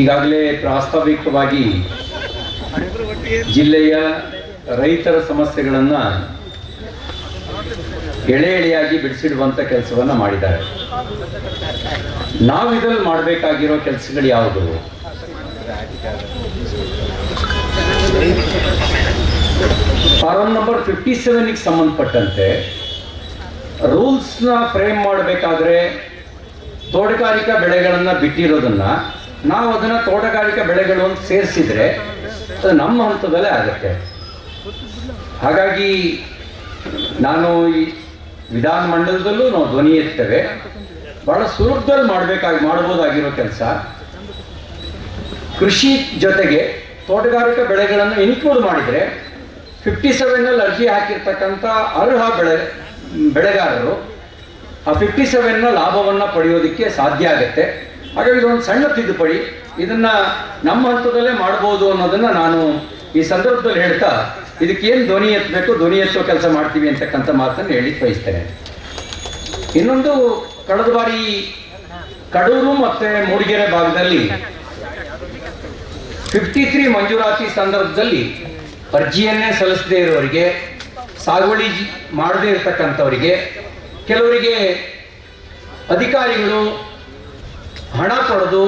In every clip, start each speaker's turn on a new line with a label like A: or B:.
A: ಈಗಾಗಲೇ ಪ್ರಾಸ್ತಾವಿಕವಾಗಿ ಜಿಲ್ಲೆಯ ರೈತರ ಸಮಸ್ಯೆಗಳನ್ನು ಎಳೆ ಎಳೆಯಾಗಿ ಬಿಡಿಸಿಡುವಂಥ ಕೆಲಸವನ್ನು ಮಾಡಿದ್ದಾರೆ. ನಾವು ಇದರಲ್ಲಿ ಮಾಡಬೇಕಾಗಿರೋ ಕೆಲಸಗಳು ಯಾವುದು? ಫಾರಂ ನಂಬರ್ ಫಿಫ್ಟಿ ಸೆವೆನ್ಗೆ ಸಂಬಂಧಪಟ್ಟಂತೆ ರೂಲ್ಸ್ನ ಫ್ರೇಮ್ ಮಾಡಬೇಕಾದ್ರೆ ತೋಟಗಾರಿಕಾ ಬೆಳೆಗಳನ್ನು ಬಿಟ್ಟಿರೋದನ್ನ ನಾವು ಅದನ್ನು ತೋಟಗಾರಿಕಾ ಬೆಳೆಗಳು ಅಂತ ಸೇರಿಸಿದ್ರೆ ಅದು ನಮ್ಮ ಹಂತದಲ್ಲೇ ಆಗುತ್ತೆ. ಹಾಗಾಗಿ ನಾನು ಈ ವಿಧಾನ ಮಂಡಲದಲ್ಲೂ ನಾವು ಧ್ವನಿ ಎತ್ತೇವೆ. ಬಹಳ ಸುಲಭದಲ್ಲಿ ಮಾಡಬೇಕಾಗಿ ಮಾಡಬಹುದಾಗಿರೋ ಕೆಲಸ. ಕೃಷಿ ಜೊತೆಗೆ ತೋಟಗಾರಿಕಾ ಬೆಳೆಗಳನ್ನು ಇನ್ಕ್ಲೂಡ್ ಮಾಡಿದರೆ ಫಿಫ್ಟಿ ಸೆವೆನ್ನಲ್ಲಿ ಅರ್ಜಿ ಹಾಕಿರ್ತಕ್ಕಂಥ ಅರ್ಹ ಬೆಳೆ, ಬೆಳೆಗಾರರು ಆ ಫಿಫ್ಟಿ ಸೆವೆನ್ನ ಲಾಭವನ್ನು ಪಡೆಯೋದಕ್ಕೆ ಸಾಧ್ಯ ಆಗುತ್ತೆ. ಹಾಗಾಗಿ ಇದೊಂದು ಸಣ್ಣ ತಿದ್ದುಪಡಿ. ಇದನ್ನ ನಮ್ಮ ಹಂತದಲ್ಲೇ ಮಾಡ್ಬೋದು ಅನ್ನೋದನ್ನ ನಾನು ಈ ಸಂದರ್ಭದಲ್ಲಿ ಹೇಳ್ತಾ, ಇದಕ್ಕೇನು ಧ್ವನಿ ಎತ್ತಬೇಕು, ಧ್ವನಿ ಎತ್ತುವ ಕೆಲಸ ಮಾಡ್ತೀವಿ ಅಂತಕ್ಕಂಥ ಮಾತನ್ನು ಹೇಳಿ ಬಯಸ್ತೇನೆ. ಇನ್ನೊಂದು, ಕಳೆದ ಬಾರಿ ಕಡೂರು ಮತ್ತೆ ಮೂಡಿಗೆರೆ ಭಾಗದಲ್ಲಿ ಫಿಫ್ಟಿ ತ್ರೀ ಮಂಜೂರಾತಿ ಸಂದರ್ಭದಲ್ಲಿ ಅರ್ಜಿಯನ್ನೇ ಸಲ್ಲಿಸದೇ ಇರೋರಿಗೆ, ಸಾಗುವಳಿ ಮಾಡದೇ ಇರತಕ್ಕಂಥವರಿಗೆ, ಕೆಲವರಿಗೆ ಅಧಿಕಾರಿಗಳು ಹಣ ಪಡೆದು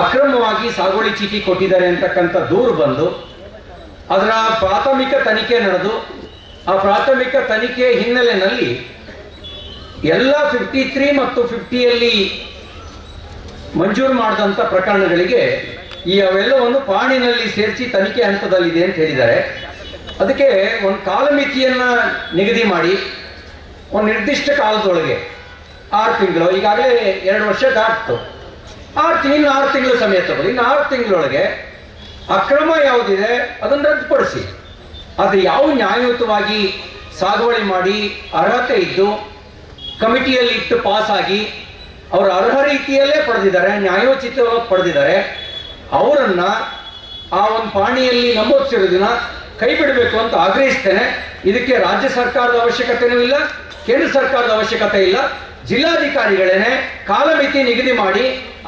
A: ಅಕ್ರಮವಾಗಿ ಸಾಗುವಳಿ ಚೀಟಿ ಕೊಟ್ಟಿದ್ದಾರೆ ಅಂತಕ್ಕಂಥ ದೂರು ಬಂದು ಅದರ ಪ್ರಾಥಮಿಕ ತನಿಖೆ ನಡೆದು, ಆ ಪ್ರಾಥಮಿಕ ತನಿಖೆ ಹಿನ್ನೆಲೆಯಲ್ಲಿ ಎಲ್ಲ ಫಿಫ್ಟಿ ತ್ರೀ ಮತ್ತು ಫಿಫ್ಟಿಯಲ್ಲಿ ಮಂಜೂರು ಮಾಡಿದಂಥ ಪ್ರಕರಣಗಳಿಗೆ ಈ ಅವೆಲ್ಲವನ್ನು ಪಾಣಿನಲ್ಲಿ ಸೇರಿಸಿ ತನಿಖೆ ಹಂತದಲ್ಲಿದೆ ಅಂತ ಹೇಳಿದ್ದಾರೆ. ಅದಕ್ಕೆ ಒಂದು ಕಾಲಮಿತಿಯನ್ನು ನಿಗದಿ ಮಾಡಿ, ಒಂದು ನಿರ್ದಿಷ್ಟ ಕಾಲದೊಳಗೆ ಆರು ತಿಂಗಳು, ಈಗಾಗಲೇ ಎರಡು ವರ್ಷ ದಾಟ್ತು ಆರು ತಿಂಗಳು ಆರು ತಿಂಗಳು ಸಮಯ ತಗೊಳ್ಳಿ. ಇನ್ನು ಆರು ತಿಂಗಳೊಳಗೆ ಅಕ್ರಮ ಯಾವುದಿದೆ, ಅದನ್ನು ರದ್ದುಪಡಿಸಿ. ಅದು ಯಾವ ನ್ಯಾಯಯುತವಾಗಿ ಸಾಗುವಳಿ ಮಾಡಿ ಅರ್ಹತೆ ಇದ್ದು ಕಮಿಟಿಯಲ್ಲಿ ಇಟ್ಟು ಪಾಸ್ ಆಗಿ ಅವರು ಅರ್ಹ ರೀತಿಯಲ್ಲೇ ಪಡೆದಿದ್ದಾರೆ, ನ್ಯಾಯೋಚಿತವಾಗಿ ಪಡೆದಿದ್ದಾರೆ, ಅವರನ್ನ ಆ ಒಂದು ಪಾಣಿಯಲ್ಲಿ ನಮೂದಿಸಿರೋದನ್ನ ಕೈ ಬಿಡಬೇಕು ಅಂತ ಆಗ್ರಹಿಸ್ತೇನೆ. ಇದಕ್ಕೆ ರಾಜ್ಯ ಸರ್ಕಾರದ ಅವಶ್ಯಕತೆನೂ ಇಲ್ಲ, ಕೇಂದ್ರ ಸರ್ಕಾರದ ಅವಶ್ಯಕತೆ ಇಲ್ಲ. ಜಿಲ್ಲಾಧಿಕಾರಿಗಳೇನೆ ಕಾಲಮಿತಿ ನಿಗದಿ ಮಾಡಿ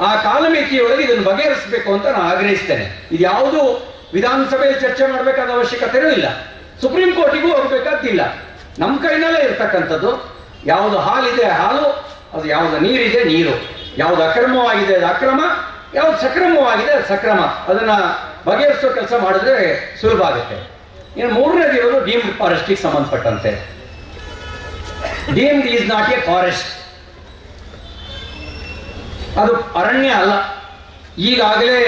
A: ಆ ಕಾಲಮಿತಿಯೊಳಗೆ ಇದನ್ನು ಬಗೆಹರಿಸಬೇಕು ಅಂತ ನಾನು ಆಗ್ರಹಿಸ್ತೇನೆ. ಇದು ಯಾವುದು ವಿಧಾನಸಭೆಯಲ್ಲಿ ಚರ್ಚೆ ಮಾಡಬೇಕಾದ ಅವಶ್ಯಕತೆನೂ ಇಲ್ಲ. ಸುಪ್ರೀಂ ಕೋರ್ಟಿಗೂ ಹೋಗಬೇಕಾದಿಲ್ಲ ನಮ್ಮ ಕೈನಲ್ಲೇ ಇರ್ತಕ್ಕಂಥದ್ದು. ಯಾವುದು ಹಾಲಿದೆ ಹಾಲು, ಅದು ಯಾವುದು ನೀರಿದೆ ನೀರು. ಯಾವುದು ಅಕ್ರಮವಾಗಿದೆ ಅದು ಅಕ್ರಮ, ಯಾವ್ದು ಸಕ್ರಮವಾಗಿದೆ ಅದು ಸಕ್ರಮ. ಅದನ್ನ ಬಗೆಹರಿಸೋ ಕೆಲಸ ಮಾಡಿದ್ರೆ ಸುಲಭ ಆಗುತ್ತೆ. ಇನ್ನು ಮೂರನೇದಿರೋದು ಡೀಮ್ಡ್ ಫಾರೆಸ್ಟಿಗೆ ಸಂಬಂಧಪಟ್ಟಂತೆ. Deemed is not a forest. ಅದು ಅರಣ್ಯ ಅಲ್ಲ. ಈಗಾಗಲೇ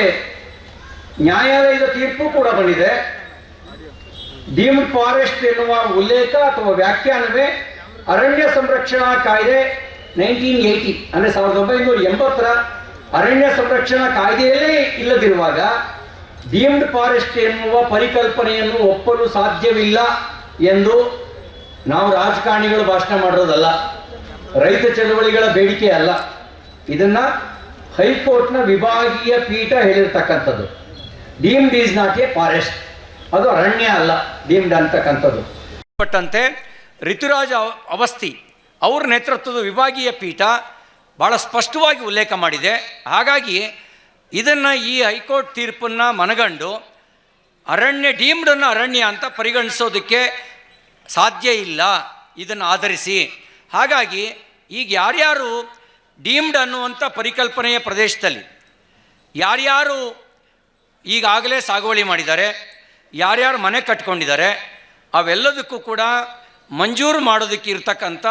A: ನ್ಯಾಯಾಲಯದ ತೀರ್ಪು ಕೂಡ ಬಂದಿದೆ. ಡೀಮ್ಡ್ ಫಾರೆಸ್ಟ್ ಎನ್ನುವ ಉಲ್ಲೇಖ ಅಥವಾ ವ್ಯಾಖ್ಯಾನವೇ ಅರಣ್ಯ ಸಂರಕ್ಷಣಾ ಕಾಯ್ದೆ ನೈನ್ಟೀನ್ ಏಯ್ಟಿ, ಅಂದರೆ ಸಾವಿರದ ಒಂಬೈನೂರ ಎಂಬತ್ತರ ಅರಣ್ಯ ಸಂರಕ್ಷಣಾ ಕಾಯ್ದೆಯಲ್ಲೇ ಇಲ್ಲದಿರುವಾಗ ಡೀಮ್ಡ್ ಫಾರೆಸ್ಟ್ ಎನ್ನುವ ಪರಿಕಲ್ಪನೆಯನ್ನು ಒಪ್ಪಲು ಸಾಧ್ಯವಿಲ್ಲ ಎಂದು ನಾವು ರಾಜಕಾರಣಿಗಳು ಭಾಷಣ ಮಾಡೋದಲ್ಲ. ರೈತ ಚಳವಳಿಗಳ ಬೇಡಿಕೆ ಅಲ್ಲ. ಇದನ್ನ ಹೈಕೋರ್ಟ್ನ ವಿಭಾಗೀಯ ಪೀಠ ಹೇಳಿರ್ತಕ್ಕಂಥದ್ದು. Deemed is not a forest ಅದು ಅರಣ್ಯ ಅಲ್ಲ ಡೀಮ್ಡ್ ಅಂತಕ್ಕಂಥದ್ದು.
B: ಪಟ್ಟಂತೆ ಋತುರಾಜ ಅವ- ಅವಸ್ಥಿ ಅವ್ರ ನೇತೃತ್ವದ ವಿಭಾಗೀಯ ಪೀಠ ಭಾಳ ಸ್ಪಷ್ಟವಾಗಿ ಉಲ್ಲೇಖ ಮಾಡಿದೆ. ಹಾಗಾಗಿ ಇದನ್ನು ಈ ಹೈಕೋರ್ಟ್ ತೀರ್ಪನ್ನು ಮನಗಂಡು ಅರಣ್ಯ ಡೀಮ್ಡನ್ನು ಅರಣ್ಯ ಅಂತ ಪರಿಗಣಿಸೋದಕ್ಕೆ ಸಾಧ್ಯ ಇಲ್ಲ. ಇದನ್ನು ಆಧರಿಸಿ. ಹಾಗಾಗಿ ಈಗ ಯಾರ್ಯಾರು ಡೀಮ್ಡ್ ಅನ್ನುವಂಥ ಪರಿಕಲ್ಪನೆಯ ಪ್ರದೇಶದಲ್ಲಿ ಯಾರ್ಯಾರು ಈಗಾಗಲೇ ಸಾಗುವಳಿ ಮಾಡಿದ್ದಾರೆ, ಯಾರ್ಯಾರು ಮನೆ ಕಟ್ಕೊಂಡಿದ್ದಾರೆ, ಅವೆಲ್ಲದಕ್ಕೂ ಕೂಡ ಮಂಜೂರು ಮಾಡೋದಕ್ಕೆ ಇರ್ತಕ್ಕಂಥ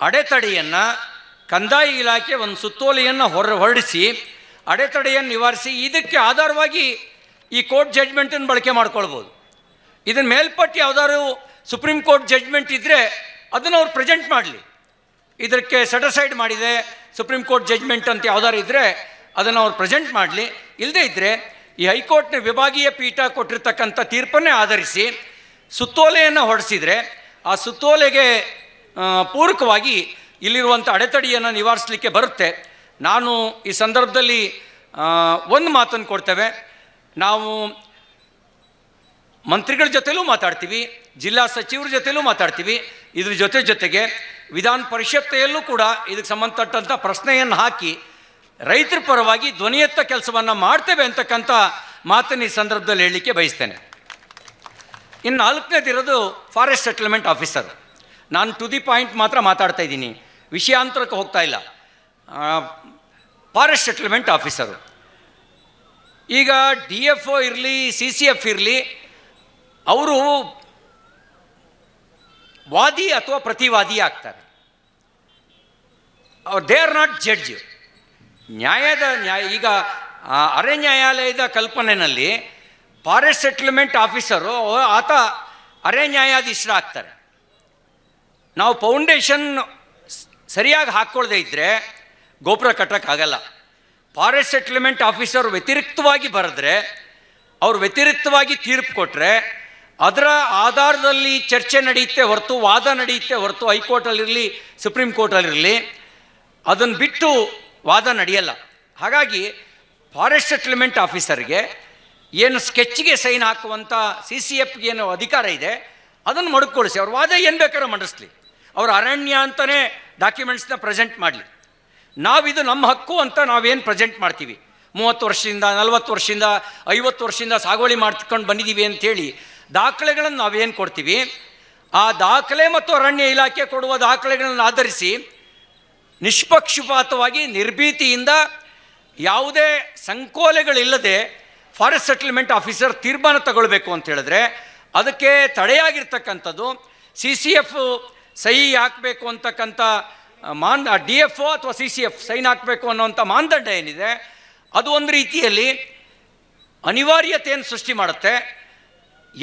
B: ಅಡೆತಡೆಯನ್ನು ಕಂದಾಯ ಇಲಾಖೆ ಒಂದು ಸುತ್ತೋಲೆಯನ್ನು ಹೊರ ಹೊರಡಿಸಿ ಅಡೆತಡೆಯನ್ನು ನಿವಾರಿಸಿ ಇದಕ್ಕೆ ಆಧಾರವಾಗಿ ಈ ಕೋರ್ಟ್ ಜಡ್ಜ್ಮೆಂಟನ್ನು ಬಳಕೆ ಮಾಡ್ಕೊಳ್ಬೋದು. ಇದನ್ನ ಮೇಲ್ಪಟ್ಟು ಯಾವ್ದಾದ್ರು ಸುಪ್ರೀಂ ಕೋರ್ಟ್ ಜಡ್ಜ್ಮೆಂಟ್ ಇದ್ದರೆ ಅದನ್ನು ಅವ್ರು ಪ್ರೆಸೆಂಟ್ ಮಾಡಲಿ. ಇದಕ್ಕೆ ಸೆಟಸೈಡ್ ಮಾಡಿದೆ ಸುಪ್ರೀಂ ಕೋರ್ಟ್ ಜಡ್ಜ್ಮೆಂಟ್ ಅಂತ ಯಾವ್ದಾರು ಇದ್ದರೆ ಅದನ್ನು ಅವ್ರು ಪ್ರೆಸೆಂಟ್ ಮಾಡಲಿ. ಇಲ್ಲದೇ ಇದ್ದರೆ ಈ ಹೈಕೋರ್ಟ್ನ ವಿಭಾಗೀಯ ಪೀಠ ಕೊಟ್ಟಿರ್ತಕ್ಕಂಥ ತೀರ್ಪನ್ನೇ ಆಧರಿಸಿ ಸುತ್ತೋಲೆಯನ್ನು ಹೊರಡಿಸಿದರೆ ಆ ಸುತ್ತೋಲೆಗೆ ಪೂರಕವಾಗಿ ಇಲ್ಲಿರುವಂಥ ಅಡೆತಡೆಯನ್ನು ನಿವಾರಿಸಲಿಕ್ಕೆ ಬರುತ್ತೆ. ನಾನು ಈ ಸಂದರ್ಭದಲ್ಲಿ ಒಂದು ಮಾತನ್ನು ಕೊಡ್ತೇವೆ. ನಾವು ಮಂತ್ರಿಗಳ ಜೊತೆಲೂ ಮಾತಾಡ್ತೀವಿ, ಜಿಲ್ಲಾ ಸಚಿವರ ಜೊತೆಲೂ ಮಾತಾಡ್ತೀವಿ. ಇದ್ರ ಜೊತೆ ಜೊತೆಗೆ ವಿಧಾನ ಪರಿಷತ್ತೆಯಲ್ಲೂ ಕೂಡ ಇದಕ್ಕೆ ಸಂಬಂಧಪಟ್ಟಂಥ ಪ್ರಶ್ನೆಯನ್ನು ಹಾಕಿ
A: ರೈತರ ಪರವಾಗಿ ಧ್ವನಿಯತ್ತ ಕೆಲಸವನ್ನು ಮಾಡ್ತೇವೆ ಅಂತಕ್ಕಂಥ ಮಾತನ್ನು ಈ ಸಂದರ್ಭದಲ್ಲಿ ಹೇಳಲಿಕ್ಕೆ ಬಯಸ್ತೇನೆ. ಇನ್ನು ನಾಲ್ಕನೇದಿರೋದು ಫಾರೆಸ್ಟ್ ಸೆಟಲ್ಮೆಂಟ್ ಆಫೀಸರ್ ನಾನು ಟು ದಿ ಪಾಯಿಂಟ್ ಮಾತ್ರ ಮಾತಾಡ್ತಾ ಇದ್ದೀನಿ. ವಿಷಯಾಂತರಕ್ಕೆ ಹೋಗ್ತಾ ಇಲ್ಲ. ಫಾರೆಸ್ಟ್ ಸೆಟಲ್ಮೆಂಟ್ ಆಫೀಸರು ಈಗ ಡಿ ಎಫ್ ಒ ಇರಲಿ ಸಿ ಸಿ ಎಫ್ ಇರಲಿ, ಅವರು ವಾದಿ ಅಥವಾ ಪ್ರತಿವಾದಿ ಆಗ್ತಾರೆ. ದೇ ಆರ್ ನಾಟ್ ಜಡ್ಜ್ ನ್ಯಾಯದ ನ್ಯಾಯ, ಈಗ ಅರೆ ನ್ಯಾಯಾಲಯದ ಕಲ್ಪನೆಯಲ್ಲಿ ಫಾರೆಸ್ಟ್ ಸೆಟ್ಲ್ಮೆಂಟ್ ಆಫೀಸರು ಆತ ಅರೆ ನ್ಯಾಯಾಧೀಶರಾಗ್ತಾರೆ ನಾವು ಫೌಂಡೇಶನ್ ಸರಿಯಾಗಿ ಹಾಕ್ಕೊಳ್ಳದೆ ಇದ್ದರೆ ಗೋಪುರ ಕಟ್ಟೋಕ್ಕಾಗಲ್ಲ ಫಾರೆಸ್ಟ್ ಸೆಟ್ಲ್ಮೆಂಟ್ ಆಫೀಸರ್ ವ್ಯತಿರಿಕ್ತವಾಗಿ ಬರೆದ್ರೆ, ಅವ್ರು ವ್ಯತಿರಿಕ್ತವಾಗಿ ತೀರ್ಪು ಕೊಟ್ಟರೆ ಅದರ ಆಧಾರದಲ್ಲಿ ಚರ್ಚೆ ನಡೆಯುತ್ತೆ ಹೊರತು, ವಾದ ನಡೆಯುತ್ತೆ ಹೊರತು ಹೈಕೋರ್ಟಲ್ಲಿರಲಿ, ಸುಪ್ರೀಂ ಕೋರ್ಟಲ್ಲಿರಲಿ ಅದನ್ನು ಬಿಟ್ಟು ವಾದ ನಡೆಯಲ್ಲ. ಹಾಗಾಗಿ ಫಾರೆಸ್ಟ್ ಸೆಟ್ಲ್ಮೆಂಟ್ ಆಫೀಸರ್ಗೆ ಏನು ಸ್ಕೆಚ್ಗೆ ಸೈನ್ ಹಾಕುವಂಥ ಸಿ ಸಿ ಎಫ್ಗೆ ಏನು ಅಧಿಕಾರ ಇದೆ, ಅದನ್ನು ಮಡುಕೊಳಿಸಿ ಅವ್ರ ವಾದ ಏನು ಬೇಕಾದ್ರೂ ಮಂಡಿಸ್ಲಿ. ಅವ್ರ ಅರಣ್ಯ ಅಂತಲೇ ಡಾಕ್ಯುಮೆಂಟ್ಸ್ನ ಪ್ರೆಸೆಂಟ್ ಮಾಡಲಿ. ನಾವಿದು ನಮ್ಮ ಹಕ್ಕು ಅಂತ ನಾವೇನು ಪ್ರೆಸೆಂಟ್ ಮಾಡ್ತೀವಿ. ಮೂವತ್ತು ವರ್ಷದಿಂದ, ನಲವತ್ತು ವರ್ಷದಿಂದ, ಐವತ್ತು ವರ್ಷದಿಂದ ಸಾಗುವಳಿ ಮಾಡ್ಕೊಂಡು ಬಂದಿದ್ದೀವಿ ಅಂತೇಳಿ ದಾಖಲೆಗಳನ್ನು ನಾವೇನು ಕೊಡ್ತೀವಿ? ಆ ದಾಖಲೆ ಮತ್ತು ಅರಣ್ಯ ಇಲಾಖೆ ಕೊಡುವ ದಾಖಲೆಗಳನ್ನು ಆಧರಿಸಿ ನಿಷ್ಪಕ್ಷಪಾತವಾಗಿ, ನಿರ್ಭೀತಿಯಿಂದ ಯಾವುದೇ ಸಂಕೋಲೆಗಳಿಲ್ಲದೆ ಫಾರೆಸ್ಟ್ ಸೆಟಲ್ಮೆಂಟ್ ಆಫೀಸರ್ ತೀರ್ಮಾನ ತಗೊಳ್ಬೇಕು ಅಂತ ಹೇಳಿದ್ರೆ ಅದಕ್ಕೆ ತಡೆಯಾಗಿರ್ತಕ್ಕಂಥದ್ದು ಸಿ ಸಿ ಎಫ್ ಸಹಿ ಹಾಕಬೇಕು ಅಂತಕ್ಕಂಥ ಮಾನ್ ಡಿ ಎಫ್ ಒ ಅಥವಾ ಸಿ ಸಿ ಎಫ್ ಸೈನ್ ಹಾಕಬೇಕು ಅನ್ನೋಂಥ ಮಾನದಂಡ ಏನಿದೆ? ಅದು ಒಂದು ರೀತಿಯಲ್ಲಿ ಅನಿವಾರ್ಯತೆಯನ್ನು ಸೃಷ್ಟಿ ಮಾಡುತ್ತೆ.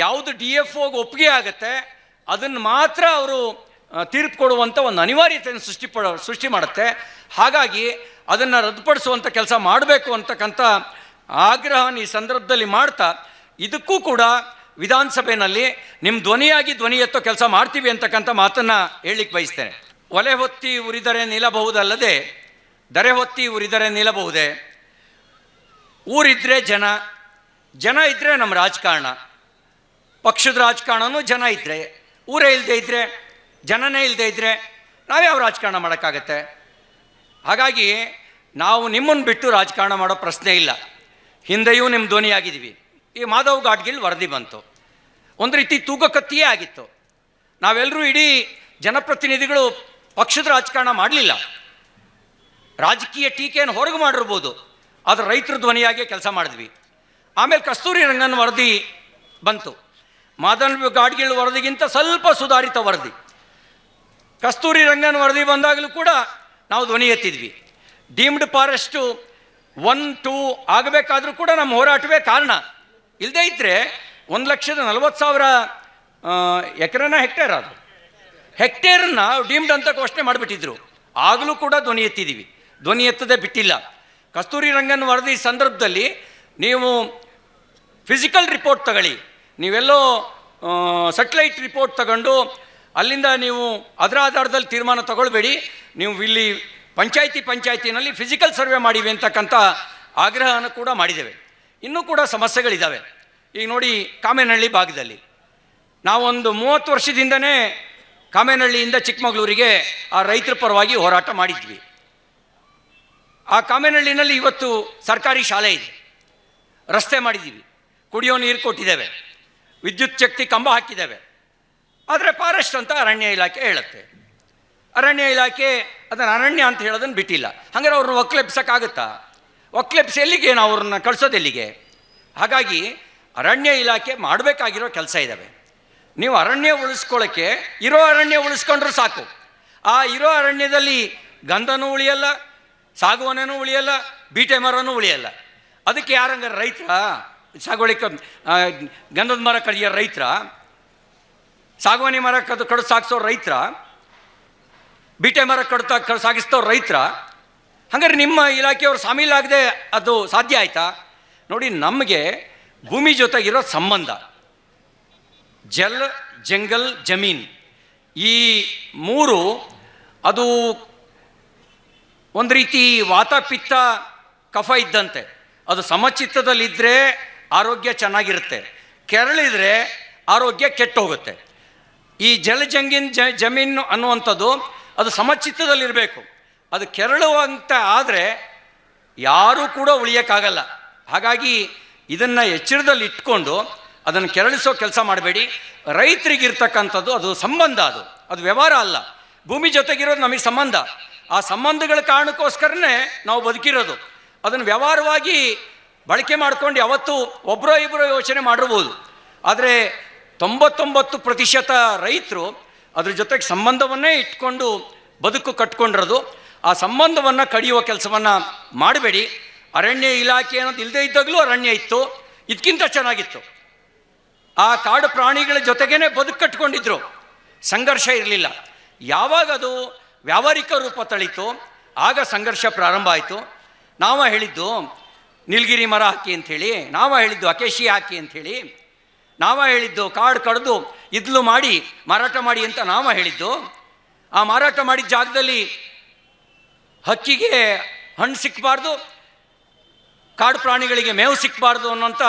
A: ಯಾವುದು ಡಿ ಎಫ್ ಒಗೆ ಒಪ್ಪಿಗೆ ಆಗುತ್ತೆ, ಅದನ್ನು ಮಾತ್ರ ಅವರು ತೀರ್ಪು ಕೊಡುವಂಥ ಒಂದು ಅನಿವಾರ್ಯತೆಯನ್ನು ಸೃಷ್ಟಿ ಪಡ, ಸೃಷ್ಟಿ ಮಾಡುತ್ತೆ. ಹಾಗಾಗಿ ಅದನ್ನು ರದ್ದುಪಡಿಸುವಂಥ ಕೆಲಸ ಮಾಡಬೇಕು ಅಂತಕ್ಕಂಥ ಆಗ್ರಹವನ್ನು ಈ ಸಂದರ್ಭದಲ್ಲಿ ಮಾಡ್ತಾ, ಇದಕ್ಕೂ ಕೂಡ ವಿಧಾನಸಭೆಯಲ್ಲಿ ನಿಮ್ಮ ಧ್ವನಿಯಾಗಿ ಧ್ವನಿ ಎತ್ತೋ ಕೆಲಸ ಮಾಡ್ತೀವಿ ಅಂತಕ್ಕಂಥ ಮಾತನ್ನು ಹೇಳಲಿಕ್ಕೆ ಬಯಸ್ತೇನೆ. ಒಲೆ ಹೊತ್ತಿ ಉರಿದರೆ ನಿಲ್ಲಬಹುದಲ್ಲದೆ, ದರೆ ಹೊತ್ತಿ ಉರಿದರೆ ನಿಲ್ಲಬಹುದೇ? ಊರಿದ್ರೆ ಜನ ಜನ ಇದ್ದರೆ ನಮ್ಮ ರಾಜಕಾರಣ. ಪಕ್ಷದ ರಾಜಕಾರಣನೂ ಜನ ಇದ್ದರೆ ಊರೇ ಇಲ್ಲದೆ ಇದ್ದರೆ ಜನನೇ ಇಲ್ಲದೆ ಇದ್ದರೆ ನಾವ್ಯಾವ ರಾಜಕಾರಣ ಮಾಡೋಕ್ಕಾಗತ್ತೆ? ಹಾಗಾಗಿ ನಾವು ನಿಮ್ಮನ್ನು ಬಿಟ್ಟು ರಾಜಕಾರಣ ಮಾಡೋ ಪ್ರಶ್ನೆ ಇಲ್ಲ. ಹಿಂದೆಯೂ ನಿಮ್ಮ ಧ್ವನಿಯಾಗಿದ್ದೀವಿ. ಈ ಮಾಧವ್ ಗಾಡ್ಗಿಲ್ ವರದಿ ಬಂತು. ಒಂದು ರೀತಿ ತೂಗಕತ್ತಿಯೇ ಆಗಿತ್ತು. ನಾವೆಲ್ಲರೂ ಇಡೀ ಜನಪ್ರತಿನಿಧಿಗಳು ಪಕ್ಷದ ರಾಜಕಾರಣ ಮಾಡಲಿಲ್ಲ. ರಾಜಕೀಯ ಟೀಕೆಯನ್ನು ಹೊರಗೆ ಮಾಡಿರ್ಬೋದು, ಆದರೆ ರೈತರ ಧ್ವನಿಯಾಗಿ ಕೆಲಸ ಮಾಡಿದ್ವಿ. ಆಮೇಲೆ ಕಸ್ತೂರಿ ರಂಗನ್ ವರದಿ ಬಂತು. ಮಾದನ್ ಗಾಡ್ಗಿಳ್ ವರದಿಗಿಂತ ಸ್ವಲ್ಪ ಸುಧಾರಿತ ವರದಿ. ಕಸ್ತೂರಿ ರಂಗನ್ ವರದಿ ಬಂದಾಗಲೂ ಕೂಡ ನಾವು ಧ್ವನಿ ಎತ್ತಿದ್ವಿ. ಡೀಮ್ಡ್ ಫಾರೆಸ್ಟು ಒನ್, ಟೂ ಆಗಬೇಕಾದ್ರೂ ಕೂಡ ನಮ್ಮ ಹೋರಾಟವೇ ಕಾರಣ. ಇಲ್ಲದೇ ಇದ್ದರೆ ಒಂದು ಲಕ್ಷದ ನಲವತ್ತು ಸಾವಿರ ಎಕರೆನ ಹೆಕ್ಟೇರ್ ಅದು. ಹೆಕ್ಟೇರನ್ನ ಡೀಮ್ಡ್ ಅಂತ ಘೋಷಣೆ ಮಾಡಿಬಿಟ್ಟಿದ್ರು. ಆಗಲೂ ಕೂಡ ಧ್ವನಿ ಎತ್ತಿದ್ದೀವಿ ಧ್ವನಿ ಎತ್ತದೆ ಬಿಟ್ಟಿಲ್ಲ. ಕಸ್ತೂರಿ ರಂಗನ್ ವರದಿ ಸಂದರ್ಭದಲ್ಲಿ ನೀವು ಫಿಸಿಕಲ್ ರಿಪೋರ್ಟ್ ತಗೊಳ್ಳಿ. ನೀವೆಲ್ಲೋ ಸೆಟ್ಲೈಟ್ ರಿಪೋರ್ಟ್ ತಗೊಂಡು ಅಲ್ಲಿಂದ ನೀವು ಅದರ ಆಧಾರದಲ್ಲಿ ತೀರ್ಮಾನ ತಗೊಳ್ಬೇಡಿ. ನೀವು ಇಲ್ಲಿ ಪಂಚಾಯಿತಿ ಪಂಚಾಯತಿನಲ್ಲಿ ಫಿಸಿಕಲ್ ಸರ್ವೆ ಮಾಡಿವಿ ಅಂತಕ್ಕಂಥ ಆಗ್ರಹವನ್ನು ಕೂಡ ಮಾಡಿದ್ದೇವೆ. ಇನ್ನೂ ಕೂಡ ಸಮಸ್ಯೆಗಳಿದ್ದಾವೆ ಈಗ ನೋಡಿ ಕಾಮೇನಹಳ್ಳಿ ಭಾಗದಲ್ಲಿ. ನಾವೊಂದು ಮೂವತ್ತು ವರ್ಷದಿಂದನೇ ಕಾಮೇನಹಳ್ಳಿಯಿಂದ ಚಿಕ್ಕಮಗಳೂರಿಗೆ ಆ ರೈತರ ಪರವಾಗಿ ಹೋರಾಟ ಮಾಡಿದ್ವಿ. ಆ ಕಾಮೇನಹಳ್ಳಿನಲ್ಲಿ ಇವತ್ತು ಸರ್ಕಾರಿ ಶಾಲೆ ಇದೆ. ರಸ್ತೆ ಮಾಡಿದ್ದೀವಿ. ಕುಡಿಯೋ ನೀರು ಕೊಟ್ಟಿದ್ದೇವೆ. ವಿದ್ಯುತ್ ಶಕ್ತಿ ಕಂಬ ಹಾಕಿದ್ದೇವೆ. ಆದರೆ ಫಾರೆಸ್ಟ್ ಅಂತ ಅರಣ್ಯ ಇಲಾಖೆ ಹೇಳುತ್ತೆ. ಅರಣ್ಯ ಇಲಾಖೆ ಅದನ್ನು ಅರಣ್ಯ ಅಂತ ಹೇಳೋದನ್ನು ಬಿಟ್ಟಿಲ್ಲ. ಹಾಗಾದ್ರೆ ಅವ್ರನ್ನ ಒಕ್ಲೆಪ್ಸೋಕ್ಕಾಗುತ್ತಾ ಒಕ್ಲೆಪ್ಸಿ ಎಲ್ಲಿಗೆ ನಾವು ಅವ್ರನ್ನ ಕಳ್ಸೋದು ಎಲ್ಲಿಗೆ? ಹಾಗಾಗಿ ಅರಣ್ಯ ಇಲಾಖೆ ಮಾಡಬೇಕಾಗಿರೋ ಕೆಲಸ ಇದ್ದಾವೆ ನೀವು ಅರಣ್ಯ ಉಳಿಸ್ಕೊಳ್ಳೋಕ್ಕೆ ಇರೋ ಅರಣ್ಯ ಉಳಿಸ್ಕೊಂಡ್ರೂ ಸಾಕು. ಆ ಇರೋ ಅರಣ್ಯದಲ್ಲಿ ಗಂಧನೂ ಉಳಿಯಲ್ಲ, ಸಾಗುವನೇನೂ ಉಳಿಯಲ್ಲ, ಬೀಟೆ ಮರನೂ ಉಳಿಯಲ್ಲ. ಅದಕ್ಕೆ ಯಾರಂಗಾರೆ ರೈತರ? ಸಾಗುವಳಿ ಗಂಧದ ಮರ ಕಡಿಯೋ ರೈತರ ಸಾಗುವಾನಿ ಮರ ಕದು ಕಡು ಸಾಗಿಸೋ ರೈತರ, ಬೀಟೆ ಮರ ಕಡ್ತಾ, ಕ, ಸಾಗಿಸ್ತೋ ರೈತರ ಹಾಗಾದ್ರೆ ನಿಮ್ಮ ಇಲಾಖೆಯವರು ಸಾಮೀಲಾಗದೆ ಅದು ಸಾಧ್ಯ ಆಯ್ತಾ? ನೋಡಿ, ನಮಗೆ ಭೂಮಿ ಜೊತೆಗಿರೋ ಸಂಬಂಧ, ಜಲ್, ಜಂಗಲ್, ಜಮೀನ್, ಈ ಮೂರು, ಅದು ಒಂದು ರೀತಿ ವಾತಪಿತ್ತ ಕಫ ಇದ್ದಂತೆ. ಅದು ಸಮಚಿತ್ತದಲ್ಲಿದ್ದರೆ ಆರೋಗ್ಯ ಚೆನ್ನಾಗಿರುತ್ತೆ. ಕೆರಳಿದರೆ ಆರೋಗ್ಯ ಕೆಟ್ಟು ಹೋಗುತ್ತೆ ಈ ಜಲಜಂಗಿನ ಜ ಜಮೀನು ಅನ್ನುವಂಥದ್ದು ಅದು ಸಮಚಿತ್ತದಲ್ಲಿರಬೇಕು. ಅದು ಕೆರಳುವಂತ ಆದರೆ ಯಾರೂ ಕೂಡ ಉಳಿಯೋಕ್ಕಾಗಲ್ಲ. ಹಾಗಾಗಿ ಇದನ್ನು ಎಚ್ಚರದಲ್ಲಿ ಇಟ್ಕೊಂಡು ಅದನ್ನು ಕೆರಳಿಸೋ ಕೆಲಸ ಮಾಡಬೇಡಿ. ರೈತರಿಗಿರ್ತಕ್ಕಂಥದ್ದು ಅದು ಸಂಬಂಧ ಅದು. ಅದು ವ್ಯವಹಾರ ಅಲ್ಲ. ಭೂಮಿ ಜೊತೆಗಿರೋದು ನಮಗೆ ಸಂಬಂಧ. ಆ ಸಂಬಂಧಗಳ ಕಾರಣಕ್ಕೋಸ್ಕರನೇ ನಾವು ಬದುಕಿರೋದು. ಅದನ್ನು ವ್ಯವಹಾರವಾಗಿ ಬಳಕೆ ಮಾಡ್ಕೊಂಡು ಯಾವತ್ತೂ ಒಬ್ಬರೋ ಇಬ್ಬರೋ ಯೋಚನೆ ಮಾಡಿರ್ಬೋದು. ಆದರೆ ತೊಂಬತ್ತೊಂಬತ್ತು ಪ್ರತಿಶತ ರೈತರು ಅದ್ರ ಜೊತೆಗೆ ಸಂಬಂಧವನ್ನೇ ಇಟ್ಕೊಂಡು ಬದುಕು ಕಟ್ಕೊಂಡಿರೋದು. ಆ ಸಂಬಂಧವನ್ನು ಕಡಿಯುವ ಕೆಲಸವನ್ನು ಮಾಡಬೇಡಿ. ಅರಣ್ಯ ಇಲಾಖೆ ಅನ್ನೋದು ಇಲ್ಲದೇ ಇದ್ದಾಗಲೂ ಅರಣ್ಯ ಇತ್ತು. ಇದಕ್ಕಿಂತ ಚೆನ್ನಾಗಿತ್ತು. ಆ ಕಾಡು ಪ್ರಾಣಿಗಳ ಜೊತೆಗೇ ಬದುಕು ಕಟ್ಕೊಂಡಿದ್ರು. ಸಂಘರ್ಷ ಇರಲಿಲ್ಲ. ಯಾವಾಗ ಅದು ವ್ಯಾವಹಾರಿಕ ರೂಪ ತಳಿತು, ಆಗ ಸಂಘರ್ಷ ಪ್ರಾರಂಭ ಆಯಿತು. ನಾವು ಹೇಳಿದ್ದು ನೀಲಗಿರಿ ಮರ ಹಾಕಿ ಅಂಥೇಳಿ, ನಾವ ಹೇಳಿದ್ದು ಅಕೇಶಿ ಹಾಕಿ ಅಂಥೇಳಿ, ನಾವ ಹೇಳಿದ್ದು ಕಾಡು ಕಡ್ದು ಇದ್ಲು ಮಾಡಿ ಮಾರಾಟ ಮಾಡಿ ಅಂತ ನಾವ ಹೇಳಿದ್ದು. ಆ ಮಾರಾಟ ಮಾಡಿದ ಜಾಗದಲ್ಲಿ ಹಕ್ಕಿಗೆ ಹಣ್ಣು ಸಿಕ್ಕಬಾರ್ದು ಕಾಡು ಪ್ರಾಣಿಗಳಿಗೆ ಮೇವು ಸಿಕ್ಕಬಾರ್ದು ಅನ್ನೋಂಥ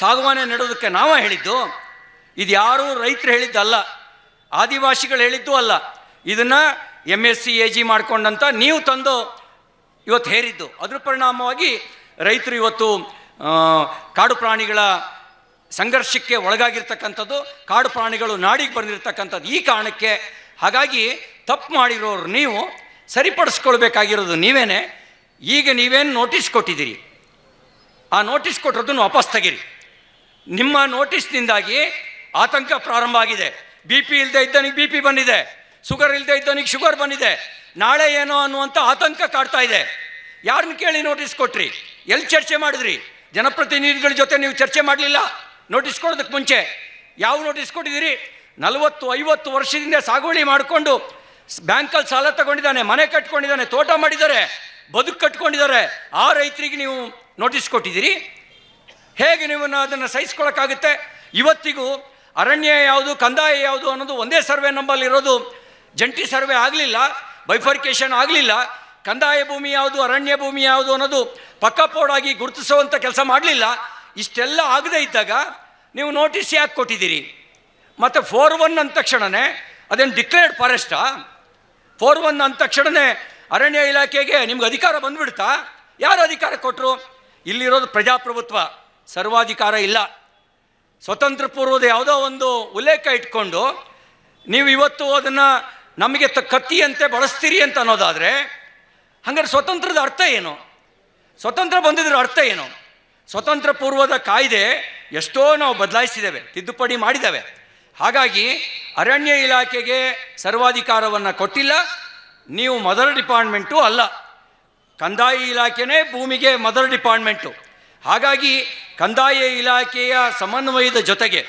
A: ಸಾಗುವಾನೆ ನೆಡೋದಕ್ಕೆ ನಾವೇ ಹೇಳಿದ್ದು. ಇದು ಯಾರೂ ರೈತರು ಹೇಳಿದ್ದಲ್ಲ ಆದಿವಾಸಿಗಳು ಹೇಳಿದ್ದು ಅಲ್ಲ. ಇದನ್ನು M S C A G ಮಾಡ್ಕೊಂಡಂತ ನೀವು ತಂದು ಇವತ್ತು ಹೇರಿದ್ದು. ಅದ್ರ ಪರಿಣಾಮವಾಗಿ ರೈತರು ಇವತ್ತು ಕಾಡು ಪ್ರಾಣಿಗಳ ಸಂಘರ್ಷಕ್ಕೆ ಒಳಗಾಗಿರ್ತಕ್ಕಂಥದ್ದು, ಕಾಡು ಪ್ರಾಣಿಗಳು ನಾಡಿಗೆ ಬಂದಿರತಕ್ಕಂಥದ್ದು ಈ ಕಾರಣಕ್ಕೆ. ಹಾಗಾಗಿ ತಪ್ಪು ಮಾಡಿರೋರು ನೀವು ಸರಿಪಡಿಸ್ಕೊಳ್ಬೇಕಾಗಿರೋದು ನೀವೇನೆ. ಈಗ ನೀವೇನು ನೋಟಿಸ್ ಕೊಟ್ಟಿದ್ದೀರಿ. ಆ ನೋಟಿಸ್ ಕೊಟ್ಟಿರೋದನ್ನು ವಾಪಸ್ ತೆಗೀರಿ. ನಿಮ್ಮ ನೋಟಿಸ್ನಿಂದಾಗಿ ಆತಂಕ ಪ್ರಾರಂಭ ಆಗಿದೆ. ಬಿ ಪಿ ಇಲ್ಲದೆ ಇದ್ದನಿಗೆ ಬಿ ಪಿ ಬಂದಿದೆ. ಶುಗರ್ ಇಲ್ಲದೆ ಇದ್ದನಿಗೆ ಶುಗರ್ ಬಂದಿದೆ. ನಾಳೆ ಏನೋ ಅನ್ನುವಂಥ ಆತಂಕ ಕಾಡ್ತಾ ಇದೆ. ಯಾರನ್ನ ಕೇಳಿ ನೋಟಿಸ್ ಕೊಟ್ರಿ? ಎಲ್ಲಿ ಚರ್ಚೆ ಮಾಡಿದ್ರಿ? ಜನಪ್ರತಿನಿಧಿಗಳ ಜೊತೆ ನೀವು ಚರ್ಚೆ ಮಾಡಲಿಲ್ಲ? ನೋಟಿಸ್ ಕೊಡೋದಕ್ಕೆ ಮುಂಚೆ. ಯಾವ ನೋಟಿಸ್ ಕೊಟ್ಟಿದ್ದೀರಿ? ನಲವತ್ತು, ಐವತ್ತು ವರ್ಷದಿಂದ ಸಾಗುವಳಿ ಮಾಡಿಕೊಂಡು ಬ್ಯಾಂಕಲ್ಲಿ ಸಾಲ ತಗೊಂಡಿದ್ದಾನೆ, ಮನೆ ಕಟ್ಕೊಂಡಿದ್ದಾನೆ, ತೋಟ ಮಾಡಿದ್ದಾರೆ, ಬದುಕು ಕಟ್ಕೊಂಡಿದ್ದಾರೆ. ಆ ರೈತರಿಗೆ ನೀವು ನೋಟಿಸ್ ಕೊಟ್ಟಿದ್ದೀರಿ? ಹೇಗೆ ನೀವು ಅದನ್ನು ಸಹಿಸ್ಕೊಳಕ್ಕಾಗುತ್ತೆ ಇವತ್ತಿಗೂ ಅರಣ್ಯ ಯಾವುದು, ಕಂದಾಯ ಯಾವುದು ಅನ್ನೋದು ಒಂದೇ ಸರ್ವೆ ನಂಬಲ್ಲಿ ಇರೋದು ಜಂಟಿ ಸರ್ವೆ ಆಗಲಿಲ್ಲ ಬೈಫರ್ಕೇಶನ್ ಆಗಲಿಲ್ಲ. ಕಂದಾಯ ಭೂಮಿ ಯಾವುದು, ಅರಣ್ಯ ಭೂಮಿ ಯಾವುದು ಅನ್ನೋದು ಪಕ್ಕಪೋಡಾಗಿ ಗುರುತಿಸುವಂಥ ಕೆಲಸ ಮಾಡಲಿಲ್ಲ. ಇಷ್ಟೆಲ್ಲ ಆಗದೇ ಇದ್ದಾಗ ನೀವು ನೋಟಿಸ್ ಯಾಕೆ ಕೊಟ್ಟಿದ್ದೀರಿ? ಮತ್ತು ಫೋರ್ ಒನ್ ಅಂದ ತಕ್ಷಣವೇ ಅದೇನು ಡಿಕ್ಲೇರ್ಡ್ ಫಾರೆಸ್ಟಾ ಫೋರ್ ಒನ್ ಅಂದ ತಕ್ಷಣವೇ ಅರಣ್ಯ ಇಲಾಖೆಗೆ ನಿಮ್ಗೆ ಅಧಿಕಾರ ಬಂದ್ಬಿಡ್ತಾ? ಯಾರು ಅಧಿಕಾರ ಕೊಟ್ಟರು ಇಲ್ಲಿರೋದು ಪ್ರಜಾಪ್ರಭುತ್ವ. ಸರ್ವಾಧಿಕಾರ ಇಲ್ಲ. ಸ್ವತಂತ್ರ ಪೂರ್ವದ ಯಾವುದೋ ಒಂದು ಉಲ್ಲೇಖ ಇಟ್ಕೊಂಡು ನೀವು ಇವತ್ತು ಅದನ್ನು ನಮಗೆ ತ, ಕತ್ತಿಯಂತೆ ಬಳಸ್ತೀರಿ ಅಂತ ಅನ್ನೋದಾದರೆ ಹಂಗಾರೆ ಸ್ವತಂತ್ರದ ಅರ್ಥ ಏನು? ಸ್ವತಂತ್ರ ಬಂದಿದ್ರ ಅರ್ಥ ಏನು? ಸ್ವತಂತ್ರ ಪೂರ್ವದ ಕಾಯ್ದೆ ಎಷ್ಟೋ ನಾವು ಬದಲಾಯಿಸಿದ್ದೇವೆ, ತಿದ್ದುಪಡಿ ಮಾಡಿದ್ದಾವೆ. ಹಾಗಾಗಿ ಅರಣ್ಯ ಇಲಾಖೆಗೆ ಸರ್ವಾಧಿಕಾರವನ್ನು ಕೊಟ್ಟಿಲ್ಲ, ನೀವು ಮದರ್ ಡಿಪಾರ್ಟ್ಮೆಂಟು ಅಲ್ಲ. ಕಂದಾಯ ಇಲಾಖೆನೇ ಭೂಮಿಗೆ ಮದರ್ ಡಿಪಾರ್ಟ್ಮೆಂಟು. ಹಾಗಾಗಿ ಕಂದಾಯ ಇಲಾಖೆಯ ಸಮನ್ವಯದ ಜೊತೆಗೆ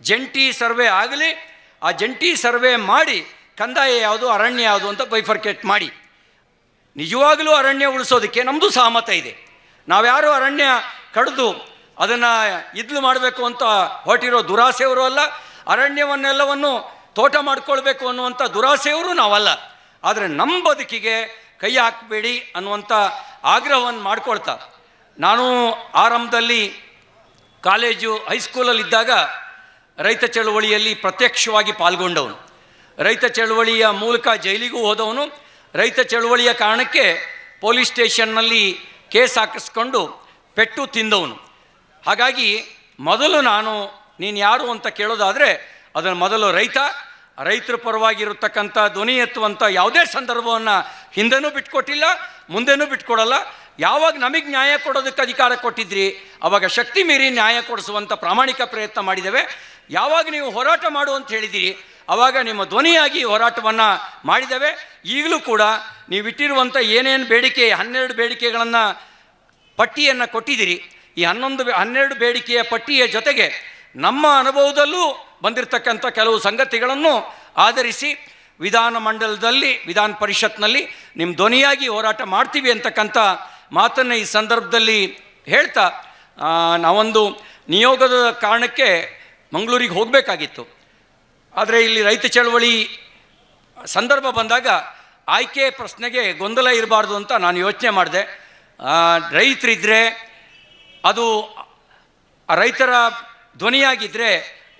A: ಜಂಟಿ ಸರ್ವೆ ಆಗಲಿ, ಆ ಜಂಟಿ ಸರ್ವೆ ಮಾಡಿ ಕಂದಾಯ ಯಾವುದು, ಅರಣ್ಯ ಯಾವುದು ಅಂತ ಬೈಫರ್ಕೇಟ್ ಮಾಡಿ. ನಿಜವಾಗಲೂ ಅರಣ್ಯ ಉಳಿಸೋದಕ್ಕೆ ನಮ್ಮದು ಸಹಮತ ಇದೆ. ನಾವ್ಯಾರು ಅರಣ್ಯ ಕಡಿದು ಅದನ್ನು ಇದ್ಲು ಮಾಡಬೇಕು ಅಂತ ಹೊರಟಿರೋ ದುರಾಸೆಯವರು ಅಲ್ಲ, ಅರಣ್ಯವನ್ನೆಲ್ಲವನ್ನು ತೋಟ ಮಾಡಿಕೊಳ್ಬೇಕು ಅನ್ನುವಂಥ ದುರಾಸೆಯವರು ನಾವಲ್ಲ. ಆದರೆ ನಮ್ಮ ಬದುಕಿಗೆ ಕೈ ಹಾಕಬೇಡಿ ಅನ್ನುವಂಥ ಆಗ್ರಹವನ್ನು ಮಾಡ್ಕೊಳ್ತಾ. ನಾನು ಆರಂಭದಲ್ಲಿ ಕಾಲೇಜು ಹೈಸ್ಕೂಲಲ್ಲಿದ್ದಾಗ ರೈತ ಚಳುವಳಿಯಲ್ಲಿ ಪ್ರತ್ಯಕ್ಷವಾಗಿ ಪಾಲ್ಗೊಂಡವನು. ರೈತ ಚಳುವಳಿಯ ಮೂಲಕ ಜೈಲಿಗೂ ಹೋದವನು. ರೈತ ಚಳುವಳಿಯ ಕಾರಣಕ್ಕೆ ಪೊಲೀಸ್ ಸ್ಟೇಷನ್ನಲ್ಲಿ ಕೇಸ್ ಹಾಕಿಸ್ಕೊಂಡು ಪೆಟ್ಟು ತಿಂದವನು. ಹಾಗಾಗಿ ಮೊದಲು ನಾನು, ನೀನು ಯಾರು ಅಂತ ಕೇಳೋದಾದರೆ, ಅದನ್ನು ಮೊದಲು ರೈತ, ರೈತರ ಪರವಾಗಿರತಕ್ಕಂಥ ಧ್ವನಿ ಎತ್ತುವಂಥ ಯಾವುದೇ ಸಂದರ್ಭವನ್ನು ಹಿಂದೆನೂ ಬಿಟ್ಕೊಟ್ಟಿಲ್ಲ, ಮುಂದೆನೂ ಬಿಟ್ಕೊಡಲ್ಲ. ಯಾವಾಗ ನಮಗೆ ನ್ಯಾಯ ಕೊಡೋದಕ್ಕೆ ಅಧಿಕಾರ ಕೊಟ್ಟಿದ್ರಿ, ಅವಾಗ ಶಕ್ತಿ ಮೀರಿ ನ್ಯಾಯ ಕೊಡಿಸುವಂಥ ಪ್ರಾಮಾಣಿಕ ಪ್ರಯತ್ನ ಮಾಡಿದ್ದೇವೆ. ಯಾವಾಗ ನೀವು ಹೋರಾಟ ಮಾಡು ಅಂತ ಹೇಳಿದ್ದೀರಿ ಆವಾಗ ನಿಮ್ಮ ಧ್ವನಿಯಾಗಿ ಹೋರಾಟವನ್ನು ಮಾಡಿದ್ದೇವೆ ಈಗಲೂ ಕೂಡ ನೀವು ಇಟ್ಟಿರುವಂಥ ಏನೇನು ಬೇಡಿಕೆ, ಹನ್ನೆರಡು ಬೇಡಿಕೆಗಳನ್ನು ಪಟ್ಟಿಯನ್ನು ಕೊಟ್ಟಿದ್ದೀರಿ ಈ ಹನ್ನೊಂದು ಹನ್ನೆರಡು ಬೇಡಿಕೆಯ ಪಟ್ಟಿಯ ಜೊತೆಗೆ ನಮ್ಮ ಅನುಭವದಲ್ಲೂ ಬಂದಿರತಕ್ಕಂಥ ಕೆಲವು ಸಂಗತಿಗಳನ್ನು ಆಧರಿಸಿ ವಿಧಾನ ಮಂಡಲದಲ್ಲಿ, ವಿಧಾನ ಪರಿಷತ್ನಲ್ಲಿ ನಿಮ್ಮ ಧ್ವನಿಯಾಗಿ ಹೋರಾಟ ಮಾಡ್ತೀವಿ ಅಂತಕ್ಕಂಥ ಮಾತನ್ನು ಈ ಸಂದರ್ಭದಲ್ಲಿ ಹೇಳ್ತಾ ನಾವೊಂದು ನಿಯೋಗದ ಕಾರಣಕ್ಕೆ ಮಂಗಳೂರಿಗೆ ಹೋಗಬೇಕಾಗಿತ್ತು. ಆದರೆ ಇಲ್ಲಿ ರೈತ ಚಳವಳಿ ಸಂದರ್ಭ ಬಂದಾಗ ಆಯ್ಕೆ ಪ್ರಶ್ನೆಗೆ ಗೊಂದಲ ಇರಬಾರ್ದು ಅಂತ ನಾನು ಯೋಚನೆ ಮಾಡಿದೆ. ರೈತರಿದ್ದರೆ ಅದು ರೈತರ ಧ್ವನಿಯಾಗಿದ್ದರೆ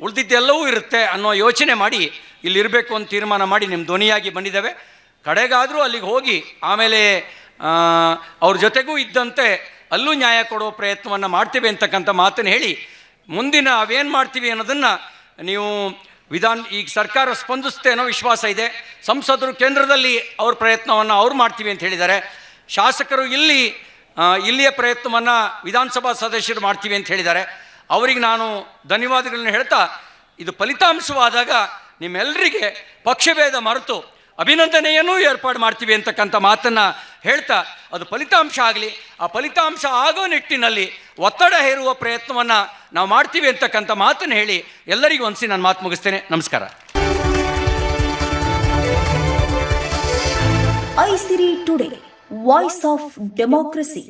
A: ಉಳಿದಿದ್ದೆಲ್ಲವೂ ಇರುತ್ತೆ ಅನ್ನೋ ಯೋಚನೆ ಮಾಡಿ ಇಲ್ಲಿರಬೇಕು ಅಂತ ತೀರ್ಮಾನ ಮಾಡಿ ನಿಮ್ಮ ಧ್ವನಿಯಾಗಿ ಬಂದಿದ್ದಾವೆ. ಕಡೆಗಾದರೂ ಅಲ್ಲಿಗೆ ಹೋಗಿ ಆಮೇಲೆ ಅವ್ರ ಜೊತೆಗೂ ಇದ್ದಂತೆ ಅಲ್ಲೂ ನ್ಯಾಯ ಕೊಡೋ ಪ್ರಯತ್ನವನ್ನು ಮಾಡ್ತೇವೆ ಅಂತಕ್ಕಂಥ ಮಾತನ್ನು ಹೇಳಿ ಮುಂದಿನ ಅವೇನು ಮಾಡ್ತೀವಿ ಅನ್ನೋದನ್ನು ನೀವು ವಿಧಾನ, ಈಗ ಸರ್ಕಾರ ಸ್ಪಂದಿಸುತ್ತೆ ಅನ್ನೋ ವಿಶ್ವಾಸ ಇದೆ. ಸಂಸದರು ಕೇಂದ್ರದಲ್ಲಿ ಅವ್ರ ಪ್ರಯತ್ನವನ್ನು ಅವ್ರು ಮಾಡ್ತೀವಿ ಅಂತ ಹೇಳಿದ್ದಾರೆ. ಶಾಸಕರು ಇಲ್ಲಿ ಇಲ್ಲಿಯ ಪ್ರಯತ್ನವನ್ನು ವಿಧಾನಸಭಾ ಸದಸ್ಯರು ಮಾಡ್ತೀವಿ ಅಂತ ಹೇಳಿದ್ದಾರೆ. ಅವರಿಗೆ ನಾನು ಧನ್ಯವಾದಗಳನ್ನ ಹೇಳ್ತಾ, ಇದು ಫಲಿತಾಂಶವಾದಾಗ ನಿಮ್ಮೆಲ್ಲರಿಗೆ ಪಕ್ಷಭೇದ ಮರೆತು ಅಭಿನಂದನೆಯನ್ನೂ ಏರ್ಪಾಡು ಮಾಡ್ತೀವಿ ಅಂತಕ್ಕಂಥ ಮಾತನ್ನು ಹೇಳ್ತಾ, ಅದು ಫಲಿತಾಂಶ ಆಗಲಿ, ಆ ಫಲಿತಾಂಶ ಆಗೋ ನಿಟ್ಟಿನಲ್ಲಿ ಒತ್ತಡ ಹೇರುವ ಪ್ರಯತ್ನವನ್ನು ನಾವು ಮಾಡ್ತೀವಿ ಅಂತಕ್ಕಂಥ ಮಾತನ್ನು ಹೇಳಿ ಎಲ್ಲರಿಗೂ ಒಂದ್ಸಿ ನಾನು ಮಾತು ಮುಗಿಸ್ತೇನೆ. ನಮಸ್ಕಾರ.
C: Aisiri today voice of democracy